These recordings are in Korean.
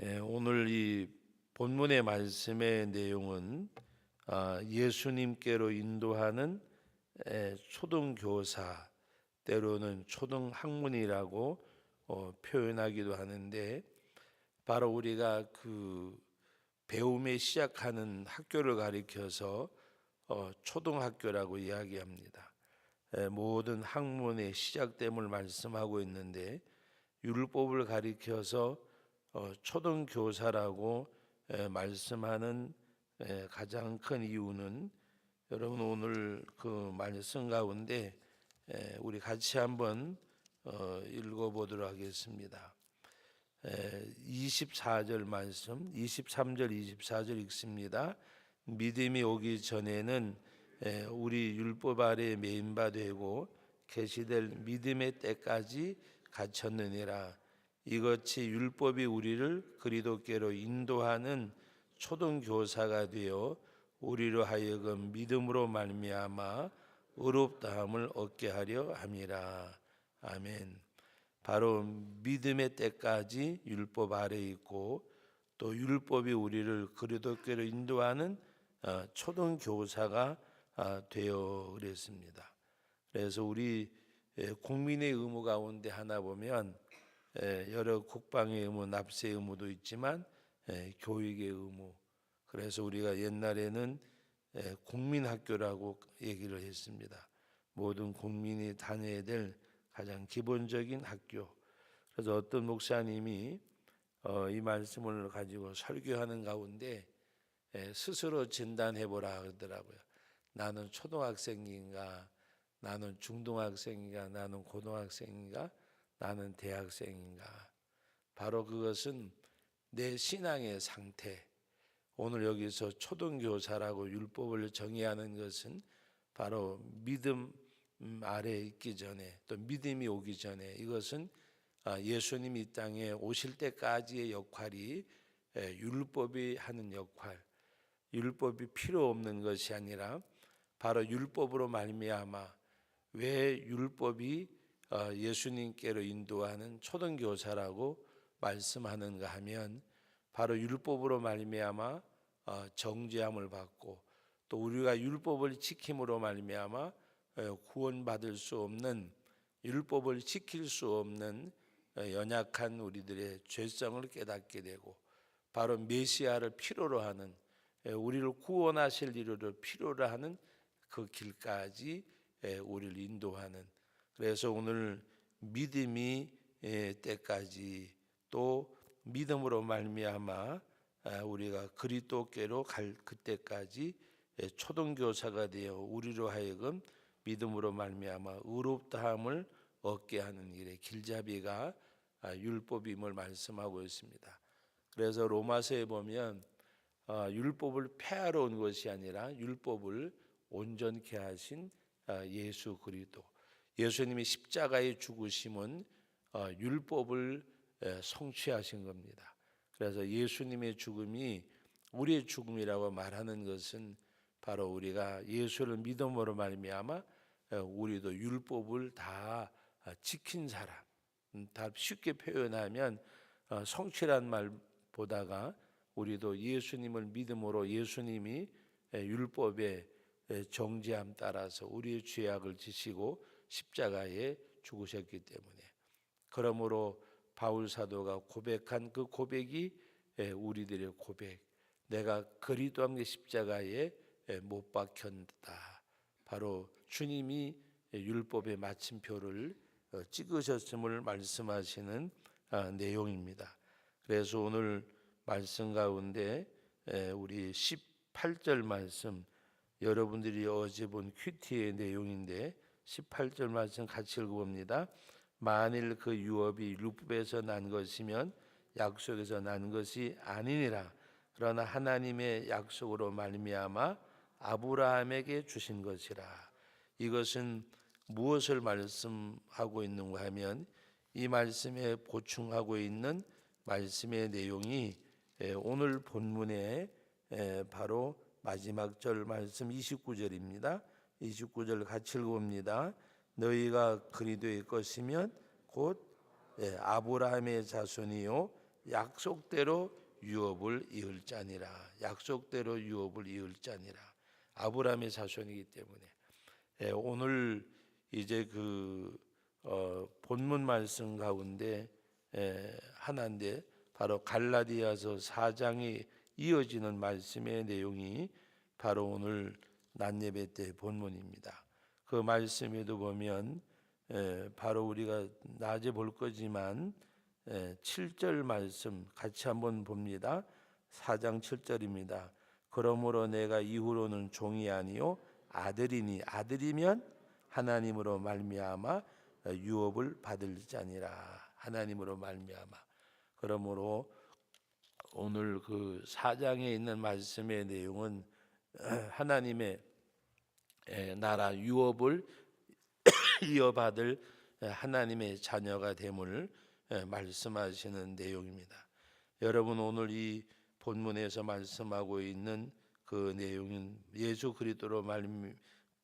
예, 오늘 이 본문의 말씀의 내용은 아, 예수님께로 인도하는 에, 초등교사 때로는 초등학문이라고 어, 표현하기도 하는데 바로 우리가 그 배움에 시작하는 학교를 가리켜서 어, 초등학교라고 이야기합니다. 에, 모든 학문의 시작됨을 말씀하고 있는데 율법을 가리켜서 어, 초등 교사라고 에, 말씀하는 에, 가장 큰 이유는 여러분 오늘 그 말씀 가운데 에, 우리 같이 한번 어, 읽어보도록 하겠습니다. 에, 24절 말씀, 23절, 24절 읽습니다. 믿음이 오기 전에는 에, 우리 율법 아래 메인바 되고 계시될 믿음의 때까지 갇혔느니라. 이것이 율법이 우리를 그리도께로 인도하는 초등 교사가 되어 우리로 하여금 믿음으로 말미암아 의롭다함을 얻게 하려 함이라. 아멘. 바로 믿음의 때까지 율법 아래 있고 또 율법이 우리를 그리도께로 인도하는 어, 초등 교사가 아, 되어 그랬습니다. 그래서 우리 에, 국민의 의무 가운데 하나 보면 에, 여러 국방의 의무, 납세 의무도 있지만 에, 교육의 의무. 그래서 우리가 옛날에는 에, 국민학교라고 얘기를 했습니다. 모든 국민이 다녀야 될 가장 기본적인 학교. 그래서 어떤 목사님이 어, 이 말씀을 가지고 설교하는 가운데 에, 스스로 진단해 보라 그러더라고요. 나는 초등학생인가, 나는 중등학생인가, 나는 고등학생인가, 나는 대학생인가. 바로 그것은 내 신앙의 상태. 오늘 여기서 초등교사라고 율법을 정의하는 것은 바로 믿음 아래 있기 전에 또 믿음이 오기 전에 이것은 아, 예수님이 이 땅에 오실 때까지의 역할이 에, 율법이 하는 역할, 율법이 필요 없는 것이 아니라 바로 율법으로 말미암아 왜 율법이 어, 예수님께로 인도하는 초등교사라고 말씀하는가 하면 바로 율법으로 말미암아 어, 정죄함을 받고 또 우리가 율법을 지킴으로 말미암아 어, 구원받을 수 없는 율법을 지킬 수 없는 어, 연약한 우리들의 죄성을 깨닫게 되고 바로 메시아를 필요로 하는 에, 우리를 구원하실 이를 필요로 하는 그 길까지 에, 우리를 인도하는 그래서 오늘 믿음이 에, 때까지 또 믿음으로 말미암아 아, 우리가 그리스도께로 갈 그때까지 에, 초등교사가 되어 우리로 하여금 믿음으로 말미암아 의롭다함을 얻게 하는 일에 길잡이가 아, 율법임을 말씀하고 있습니다. 그래서 로마서에 보면 아, 율법을 폐하러 온 것이 아니라 율법을 온전케 하신 아, 예수 그리스도. 예수님이 십자가의 죽으심은 어, 율법을 에, 성취하신 겁니다. 그래서 예수님의 죽음이 우리의 죽음이라고 말하는 것은 바로 우리가 예수를 믿음으로 말미암아 에, 우리도 율법을 다 아, 지킨 사람. 음, 다 쉽게 표현하면 어, 성취란 말보다가 우리도 예수님을 믿음으로 예수님이 에, 율법의 에, 정죄함 따라서 우리의 죄악을 지시고 십자가에 죽으셨기 때문에 그러므로 바울 사도가 고백한 그 고백이 에, 우리들의 고백. 내가 그리스도함의 십자가에 에, 못 박혔다. 바로 주님이 율법의 마침표를 어, 찍으셨음을 말씀하시는 아, 내용입니다. 그래서 오늘 말씀 가운데 에, 우리 18절 말씀 여러분들이 어제 본 큐티의 내용인데 18절 말씀 같이 읽어봅니다. 만일 그 유업이 율법에서 난 것이면 약속에서 난 것이 아니니라. 그러나 하나님의 약속으로 말미암아 아브라함에게 주신 것이라. 이것은 무엇을 말씀하고 있는가 하면 이 말씀에 보충하고 있는 말씀의 내용이 에, 오늘 본문의 에, 바로 마지막 절 말씀 29절입니다. 29절 같이 읽어봅니다. 너희가 그리도의 것이면 곧 예, 아브라함의 자손이요 약속대로 유업을 이을 자니라. 약속대로 유업을 이을 자니라. 아브라함의 자손이기 때문에 예, 오늘 이제 그 어, 본문 말씀 가운데 예, 하나인데 바로 갈라디아서 4장이 이어지는 말씀의 내용이 바로 오늘 낮예배 때 본문입니다. 그 말씀에도 보면 예, 바로 우리가 낮에 볼 거지만 예, 7절 말씀 같이 한번 봅니다. 4장 7절입니다. 그러므로 내가 이후로는 종이 아니요 아들이니 아들이면 하나님으로 말미암아 유업을 받을 자니라. 하나님으로 말미암아. 그러므로 오늘 그 4장에 있는 말씀의 내용은 하나님의 에, 나라 유업을 이어받을 하나님의 자녀가 됨을 에, 말씀하시는 내용입니다. 여러분 오늘 이 본문에서 말씀하고 있는 그 내용은 예수 그리스도로 말미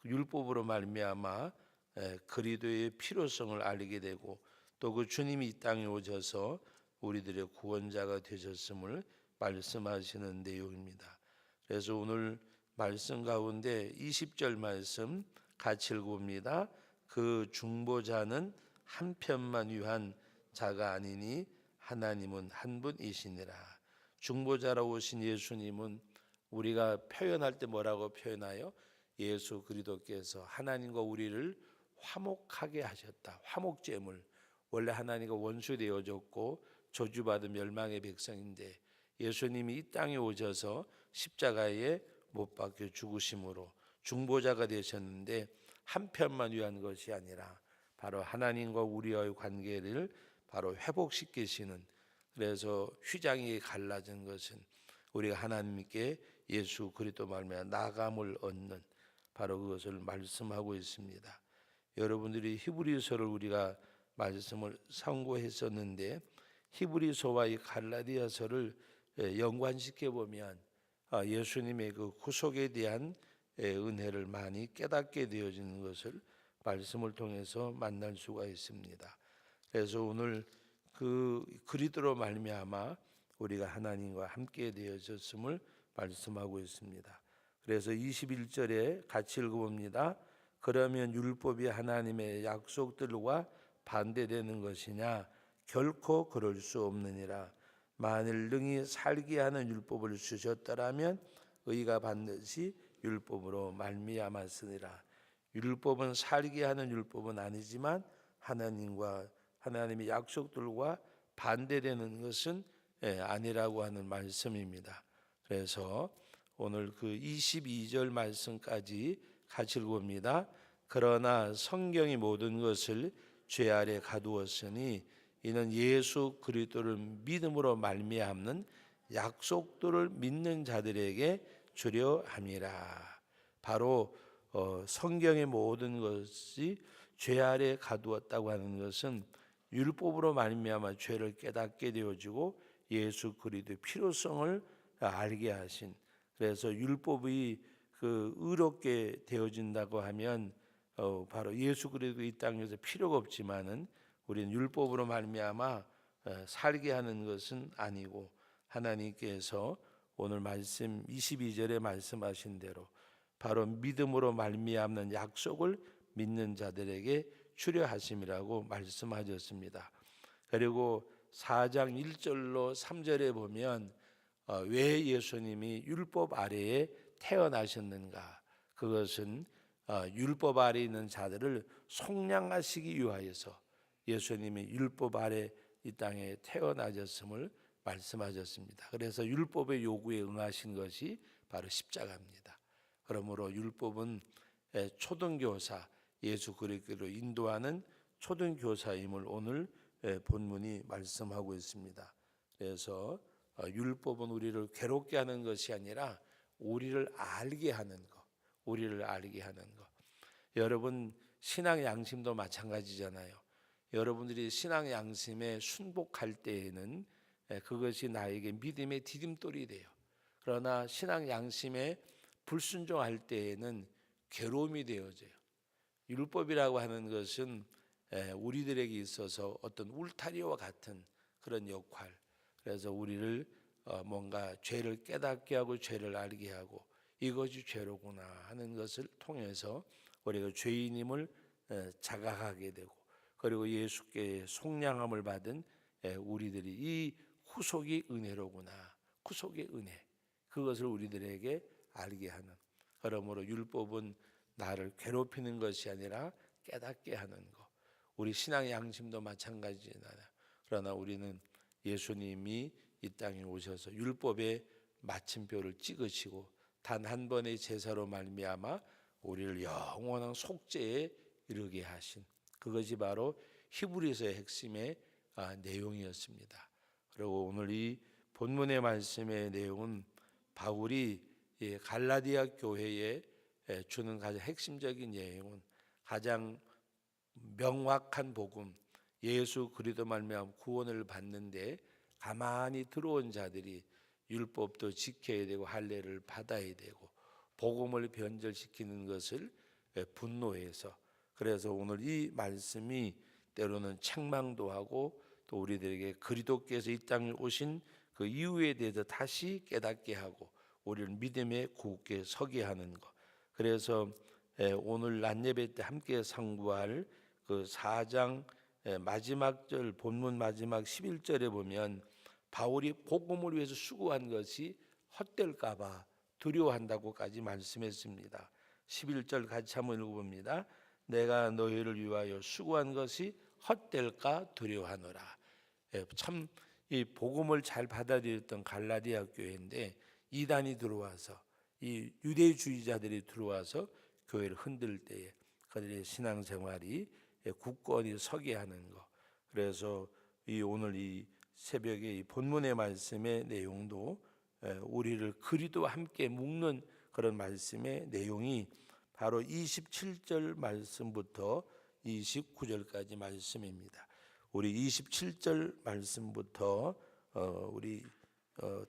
율법으로 말미암아 에, 그리스도의 필요성을 알게 되고 또 그 주님이 이 땅에 오셔서 우리들의 구원자가 되셨음을 말씀하시는 내용입니다. 그래서 오늘 말씀 가운데 20절 말씀 같이 읽어봅니다. 그 중보자는 한 편만 위한 자가 아니니 하나님은 한 분이시니라. 중보자라고 오신 예수님은 우리가 표현할 때 뭐라고 표현하여 예수 그리스도께서 하나님과 우리를 화목하게 하셨다. 화목제물 원래 하나님과 원수 되어졌고 저주받은 멸망의 백성인데 예수님이 이 땅에 오셔서 십자가에 못 박혀 죽으심으로 중보자가 되셨는데 한 편만 위한 것이 아니라 바로 하나님과 우리와의 관계를 바로 회복시키시는 그래서 휘장이 갈라진 것은 우리가 하나님께 예수 그리스도 말미암아 나감을 얻는 바로 그것을 말씀하고 있습니다. 여러분들이 히브리서를 우리가 말씀을 상고했었는데 히브리서와 이 갈라디아서를 예, 연관시켜 보면 아, 예수님의 그 구속에 대한 예, 은혜를 많이 깨닫게 되어지는 것을 말씀을 통해서 만날 수가 있습니다. 그래서 오늘 그 그리스도로 말미암아 우리가 하나님과 함께 되어졌음을 말씀하고 있습니다. 그래서 21절에 같이 읽어봅니다. 그러면 율법이 하나님의 약속들과 반대되는 것이냐? 결코 그럴 수 없느니라. 만일 능히 살게 하는 율법을 주셨더라면 의가 반드시 율법으로 말미암았으니라. 율법은 살게 하는 율법은 아니지만 하나님과 하나님의 약속들과 반대되는 것은 예, 아니라고 하는 말씀입니다. 그래서 오늘 그 22절 말씀까지 같이 읽어봅니다. 그러나 성경이 모든 것을 죄 아래 가두었으니 이는 예수 그리스도를 믿음으로 말미암는 약속들을 믿는 자들에게 주려 함이라. 바로 어, 성경의 모든 것이 죄 아래 가두었다고 하는 것은 율법으로 말미암아 죄를 깨닫게 되어지고 예수 그리스도의 필요성을 알게 하신 그래서 율법이 그 의롭게 되어진다고 하면 어, 바로 예수 그리스도 이 땅에서 필요가 없지만은 우리는 율법으로 말미암아 어, 살게 하는 것은 아니고 하나님께서 오늘 말씀 22절에 말씀하신 대로 바로 믿음으로 말미암는 약속을 믿는 자들에게 추려하심이라고 말씀하셨습니다. 그리고 4장 1절로 3절에 보면 어, 왜 예수님이 율법 아래에 태어나셨는가? 그것은 어, 율법 아래 있는 자들을 속량하시기 위하여서 예수님이 율법 아래 이 땅에 태어나셨음을 말씀하셨습니다. 그래서 율법의 요구에 응하신 것이 바로 십자가입니다. 그러므로 율법은 초등교사 예수 그리스도로 인도하는 초등교사임을 오늘 본문이 말씀하고 있습니다. 그래서 어, 율법은 우리를 괴롭게 하는 것이 아니라 우리를 알게 하는 것, 우리를 알게 하는 것. 여러분 신앙 양심도 마찬가지잖아요. 여러분들이 신앙 양심에 순복할 때에는 그것이 나에게 믿음의 디딤돌이 돼요. 그러나 신앙 양심에 불순종할 때에는 괴로움이 되어져요. 율법이라고 하는 것은 우리들에게 있어서 어떤 울타리와 같은 그런 역할. 그래서 우리를 어, 뭔가 죄를 깨닫게 하고 죄를 알게 하고 이것이 죄로구나 하는 것을 통해서 우리가 죄인임을 에, 자각하게 되고 그리고 예수께 속량함을 받은 에, 우리들이 이 후속이 은혜로구나. 후속의 은혜. 그것을 우리들에게 알게 하는 그러므로 율법은 나를 괴롭히는 것이 아니라 깨닫게 하는 것. 우리 신앙의 양심도 마찬가지잖아요 그러나 우리는 예수님이 이 땅에 오셔서 율법의 마침표를 찍으시고 단 한 번의 제사로 말미암아 우리를 영원한 속죄에 이르게 하신 그것이 바로 히브리서의 핵심의 아, 내용이었습니다. 그리고 오늘 이 본문의 말씀의 내용은 바울이 이 갈라디아 교회에 에, 주는 가장 핵심적인 내용은 가장 명확한 복음 예수 그리스도 말미암아 구원을 받는데 가만히 들어온 자들이 율법도 지켜야 되고 할례를 받아야 되고 복음을 변절시키는 것을 분노해서 그래서 오늘 이 말씀이 때로는 책망도 하고 또 우리들에게 그리스도께서 이 땅에 오신 그 이유에 대해서 다시 깨닫게 하고 우리를 믿음에 굳게 서게 하는 것. 그래서 에, 오늘 낮 예배 때 함께 상고할 그 4장 에, 마지막 절 본문 마지막 11절에 보면 바울이 복음을 위해서 수고한 것이 헛될까 봐 두려워한다고까지 말씀했습니다. 11절 같이 한번 읽어봅니다. 내가 너희를 위하여 수고한 것이 헛될까 두려워하노라. 예, 참이 복음을 잘 받아들였던 갈라디아 교회인데 이단이 들어와서 이 유대주의자들이 들어와서 교회를 흔들 때에 그들의 신앙생활이 예, 굳건히 서게 하는 것. 그래서 이 오늘 이 새벽에 이 본문의 말씀의 내용도 에, 우리를 그리도와 함께 묶는 그런 말씀의 내용이 바로 27절 말씀부터 29절까지 말씀입니다. 우리 27절 말씀부터 어, 우리 어,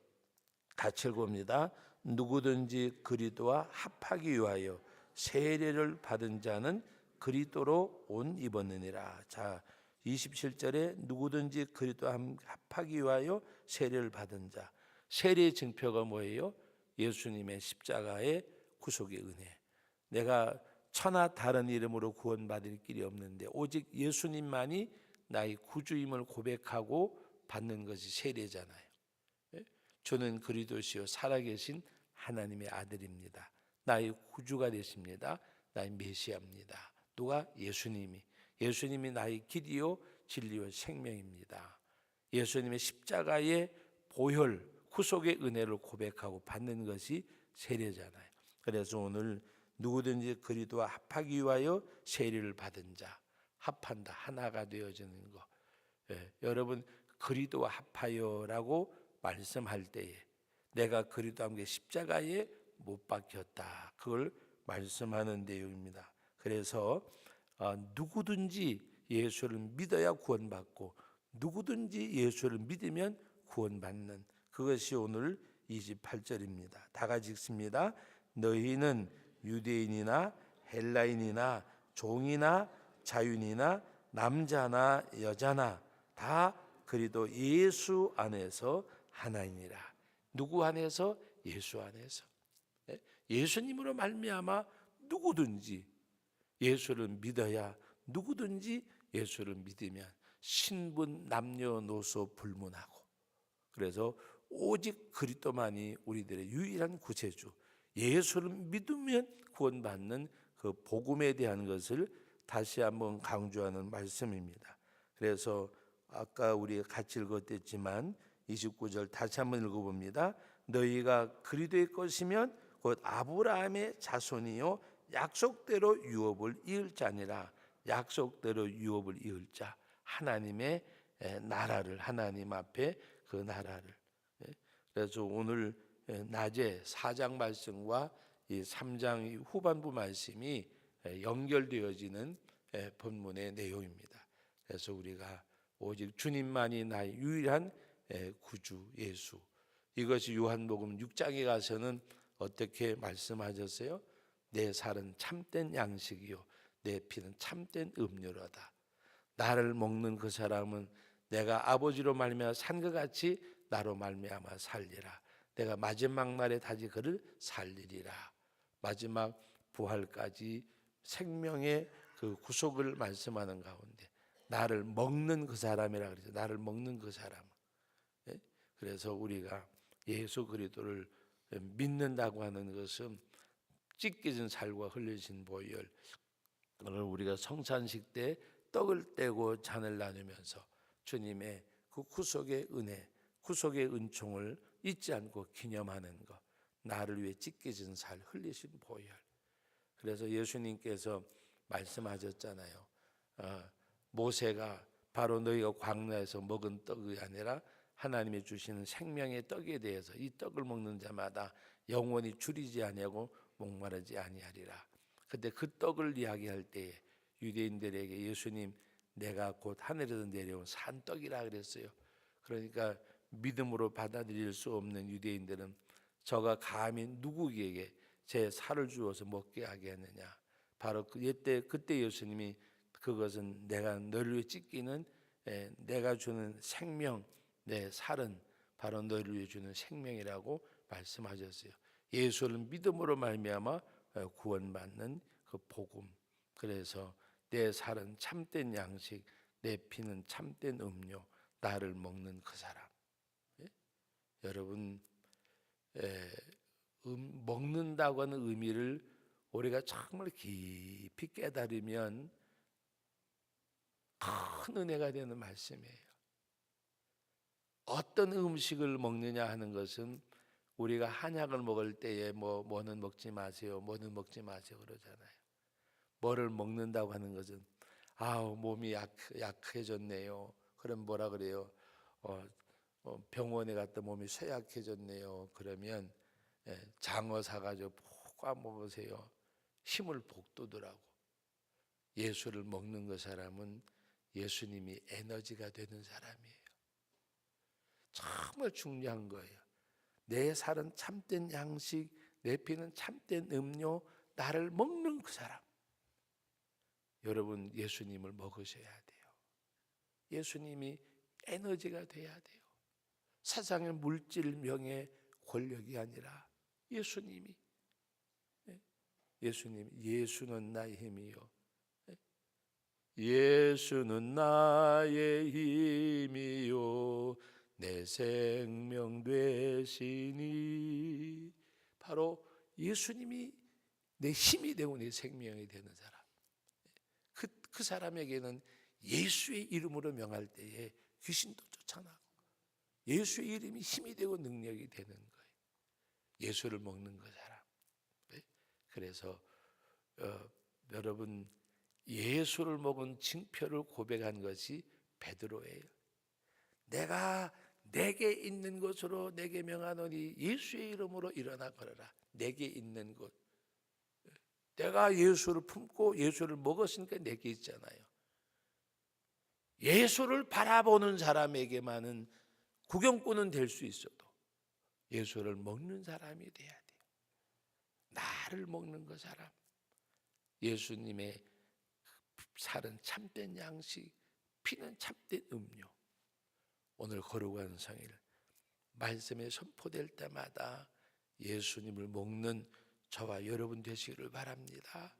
같이 읽어봅니다. 누구든지 그리도와 합하기 위하여 세례를 받은 자는 그리도로 옷 입었느니라. 자, 27절에 누구든지 그리도 합하기 위하여 세례를 받은 자. 세례의 증표가 뭐예요? 예수님의 십자가의 구속의 은혜. 내가 천하 다른 이름으로 구원받을 길이 없는데 오직 예수님만이 나의 구주임을 고백하고 받는 것이 세례잖아요. 예? 저는 그리도시요 살아계신 하나님의 아들입니다. 나의 구주가 되십니다. 나의 메시아입니다. 누가 예수님이 예수님이 나의 길이요 진리요 생명입니다. 예수님의 십자가의 보혈 구속의 은혜를 고백하고 받는 것이 세례잖아요. 그래서 오늘 누구든지 그리도와 합하기 위하여 세례를 받은 자 합한다 하나가 되어지는 것. 예, 여러분 그리도와 합하여라고 말씀할 때에 내가 그리도와 함께 십자가에 못 박혔다. 그걸 말씀하는 내용입니다. 그래서 어, 누구든지 예수를 믿어야 구원받고 누구든지 예수를 믿으면 구원받는 그것이 오늘 28절입니다. 다 같이 읽습니다. 너희는 유대인이나 헬라인이나 종이나 자윤이나 남자나 여자나 다 그리도 예수 안에서 하나이니라. 누구 안에서? 예수 안에서. 예? 예수님으로 말미암아 누구든지 예수를 믿어야 누구든지 예수를 믿으면 신분 남녀노소 불문하고 그래서 오직 그리스도만이 우리들의 유일한 구세주 예수를 믿으면 구원받는 그 복음에 대한 것을 다시 한번 강조하는 말씀입니다. 그래서 아까 우리 같이 읽었댔지만 29절 다시 한번 읽어봅니다. 너희가 그리스도의 것이면 곧 아브라함의 자손이요 약속대로 유업을 이을 자니라 약속대로 유업을 이을 자 하나님의 나라를 하나님 앞에 그 나라를 그래서 오늘 낮에 4장 말씀과 이 3장 후반부 말씀이 연결되어지는 본문의 내용입니다. 그래서 우리가 오직 주님만이 나의 유일한 구주 예수 이것이 요한복음 6장에 가서는 어떻게 말씀하셨어요? 내 살은 참된 양식이요 내 피는 참된 음료로다. 나를 먹는 그 사람은 내가 아버지로 말미암아 산 것 같이 나로 말미암아 살리라. 내가 마지막 날에 다시 그를 살리리라. 마지막 부활까지 생명의 그 구속을 말씀하는 가운데 나를 먹는 그 사람이라 그랬죠. 나를 먹는 그 사람. 예? 그래서 우리가 예수 그리스도를 믿는다고 하는 것은 찢겨진 살과 흘려진 보혈 오늘 우리가 성찬식 때 떡을 떼고 잔을 나누면서 주님의 그 구속의 은혜, 구속의 은총을 잊지 않고 기념하는 것. 나를 위해 찢겨진 살 흘리신 보혈. 그래서 예수님께서 말씀하셨잖아요. 어, 모세가 바로 너희가 광야에서 먹은 떡이 아니라 하나님이 주시는 생명의 떡에 대해서 이 떡을 먹는 자마다 영원히 줄이지 아니하고 목마르지 아니하리라. 근데 그 떡을 이야기할 때에 유대인들에게 예수님 내가 곧 하늘에서 내려온 산떡이라 그랬어요. 그러니까 믿음으로 받아들일 수 없는 유대인들은 저가 감히 누구에게 제 살을 주어서 먹게 하겠느냐. 바로 그때 그때 예수님이 그것은 내가 너를 위해 찢기는 에, 내가 주는 생명 내 살은 바로 너를 위해 주는 생명이라고 말씀하셨어요. 예수를 믿음으로 말미암아 어, 구원받는 그 복음. 그래서 내 살은 참된 양식, 내 피는 참된 음료, 나를 먹는 그 사람. 예? 여러분 에, 음, 먹는다고 하는 의미를 우리가 정말 깊이 깨달으면 큰 은혜가 되는 말씀이에요. 어떤 음식을 먹느냐 하는 것은 우리가 한약을 먹을 때에 뭐 뭐는 먹지 마세요, 뭐는 먹지 마세요 그러잖아요. 뭐를 먹는다고 하는 것은 아우 몸이 약 약해졌네요. 그럼 뭐라 그래요? 어, 어, 병원에 갔다 몸이 쇠약해졌네요. 그러면 예, 장어 사가지고 푹 먹으세요. 힘을 복돋으라고. 예수를 먹는 그 사람은 예수님이 에너지가 되는 사람이에요. 정말 중요한 거예요. 내 살은 참된 양식, 내 피는 참된 음료, 나를 먹는 그 사람. 여러분 예수님을 먹으셔야 돼요. 예수님이 에너지가 돼야 돼요. 세상의 물질, 명예, 권력이 아니라 예수님이 예? 예수님 예수는 나의 힘이요. 예? 예수는 나의 힘이요. 내 생명 되시니 바로 예수님이 내 힘이 되고 내 생명이 되는 사람. 그, 그 사람에게는 예수의 이름으로 명할 때에 귀신도 쫓아나고 예수의 이름이 힘이 되고 능력이 되는 거예요. 예수를 먹는 그 사람. 네? 그래서 어, 여러분 예수를 먹은 징표를 고백한 것이 베드로예요. 내가 내게 있는 것으로 내게 명하노니 예수의 이름으로 일어나 걸어라. 내게 있는 것. 내가 예수를 품고 예수를 먹었으니까 내게 있잖아요. 예수를 바라보는 사람에게만은 구경꾼은 될 수 있어도 예수를 먹는 사람이 돼야 돼요. 나를 먹는 그 사람. 예수님의 살은 참된 양식, 피는 참된 음료. 오늘 거룩한 성일 말씀에 선포될 때마다 예수님을 먹는 저와 여러분 되시기를 바랍니다.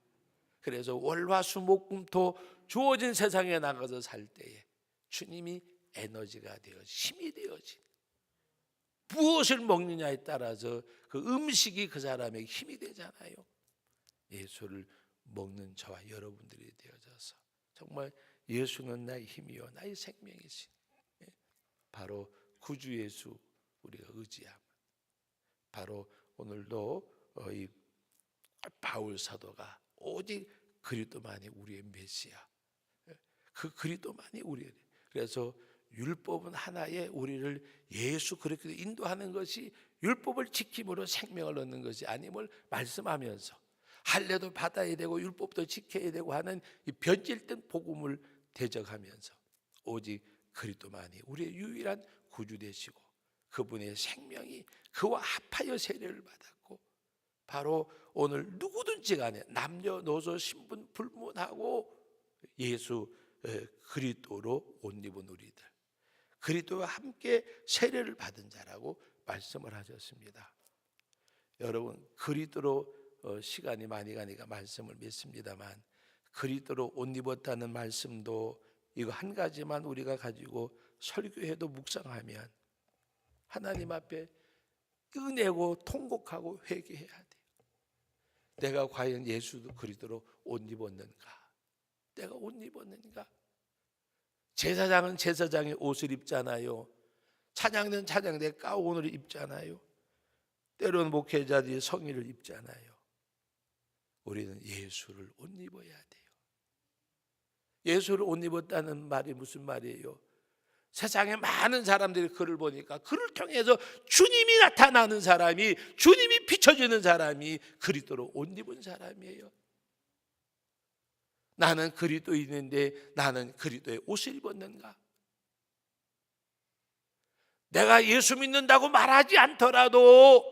그래서 월화수목금토 주어진 세상에 나가서 살 때에 주님이 에너지가 되어 힘이 되어진 무엇을 먹느냐에 따라서 그 음식이 그 사람에게 힘이 되잖아요. 예수를 먹는 저와 여러분들이 되어져서 정말 예수는 나의 힘이요 나의 생명이신 예, 바로 구주 예수 우리가 의지함. 바로 오늘도 어, 이 바울 사도가 오직 그리스도만이 우리의 메시아. 예, 그 그리스도만이 우리의 그래서 율법은 하나의 우리를 예수 그리스도 인도하는 것이 율법을 지킴으로 생명을 얻는 것이 아님을 말씀하면서 할례도 받아야 되고 율법도 지켜야 되고 하는 이 변질된 복음을 대적하면서 오직 그리스도만이 우리의 유일한 구주 되시고 그분의 생명이 그와 합하여 세례를 받았고 바로 오늘 누구든지 간에 남녀노소 신분 불문하고 예수 그리스도로 옷 입은 우리들 그리스도와 함께 세례를 받은 자라고 말씀을 하셨습니다. 여러분 그리스도로 어, 시간이 많이 가니까 말씀을 믿습니다만 그리스도로 옷 입었다는 말씀도 이거 한 가지만 우리가 가지고 설교해도 묵상하면 하나님 앞에 은혜고 통곡하고 회개해야 돼요. 내가 과연 예수 그리스도로 옷 입었는가? 내가 옷 입었는가? 제사장은 제사장의 옷을 입잖아요. 찬양대는 찬양대 가운을 입잖아요. 때로는 목회자들이 성의를 입잖아요. 우리는 예수를 옷 입어야 돼요. 예수를 옷 입었다는 말이 무슨 말이에요? 세상에 많은 사람들이 글을 보니까 글을 통해서 주님이 나타나는 사람이 주님이 비춰지는 사람이 그리스도로 옷 입은 사람이에요. 나는 그리스도인인데 나는 그리스도의 옷을 입었는가? 내가 예수 믿는다고 말하지 않더라도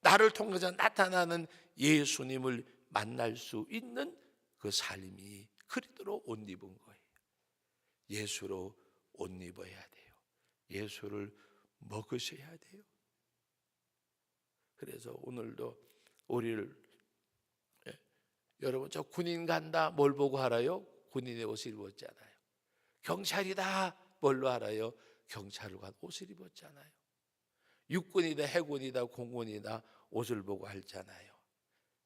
나를 통해서 나타나는 예수님을 만날 수 있는 그 삶이 그리스도로 옷 입은 거예요. 예수로 옷 입어야 돼요. 예수를 먹으셔야 돼요. 그래서 오늘도 우리를 예, 여러분 저 군인 간다 뭘 보고 알아요? 군인의 옷을 입었잖아요. 경찰이다 뭘로 알아요? 경찰을 간 옷을 입었잖아요. 육군이다 해군이다 공군이다 옷을 보고 알잖아요.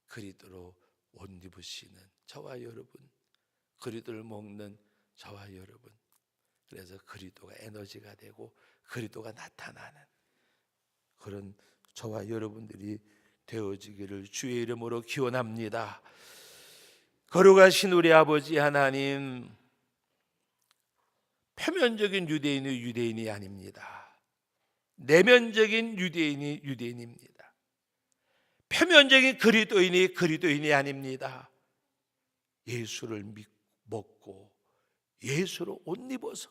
그리스도로 옷 입으시는 저와 여러분, 그리스도를 먹는 저와 여러분. 그래서 그리스도가 에너지가 되고 그리스도가 나타나는 그런 저와 여러분들이 되어지기를 주의 이름으로 기원합니다. 거룩하신 우리 아버지 하나님 표면적인 유대인이 유대인이 아닙니다. 내면적인 유대인이 유대인입니다. 표면적인 그리스도인이 그리스도인이 아닙니다. 예수를 믿 먹고 예수로 옷 입어서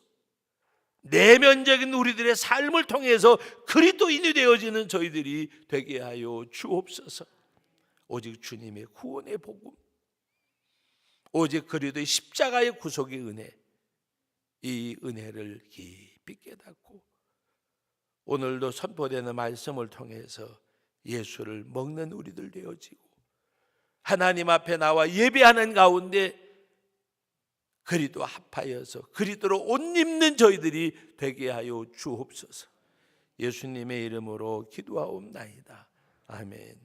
내면적인 우리들의 삶을 통해서 그리스도인이 되어지는 저희들이 되게 하여 주옵소서. 오직 주님의 구원의 복음, 오직 그리스도의 십자가의 구속의 은혜, 이 은혜를 깊이 깨닫고 오늘도 선포되는 말씀을 통해서 예수를 먹는 우리들 되어지고 하나님 앞에 나와 예배하는 가운데 그리도 합하여서 그리도로 옷 입는 저희들이 되게 하여 주옵소서. 예수님의 이름으로 기도하옵나이다. 아멘.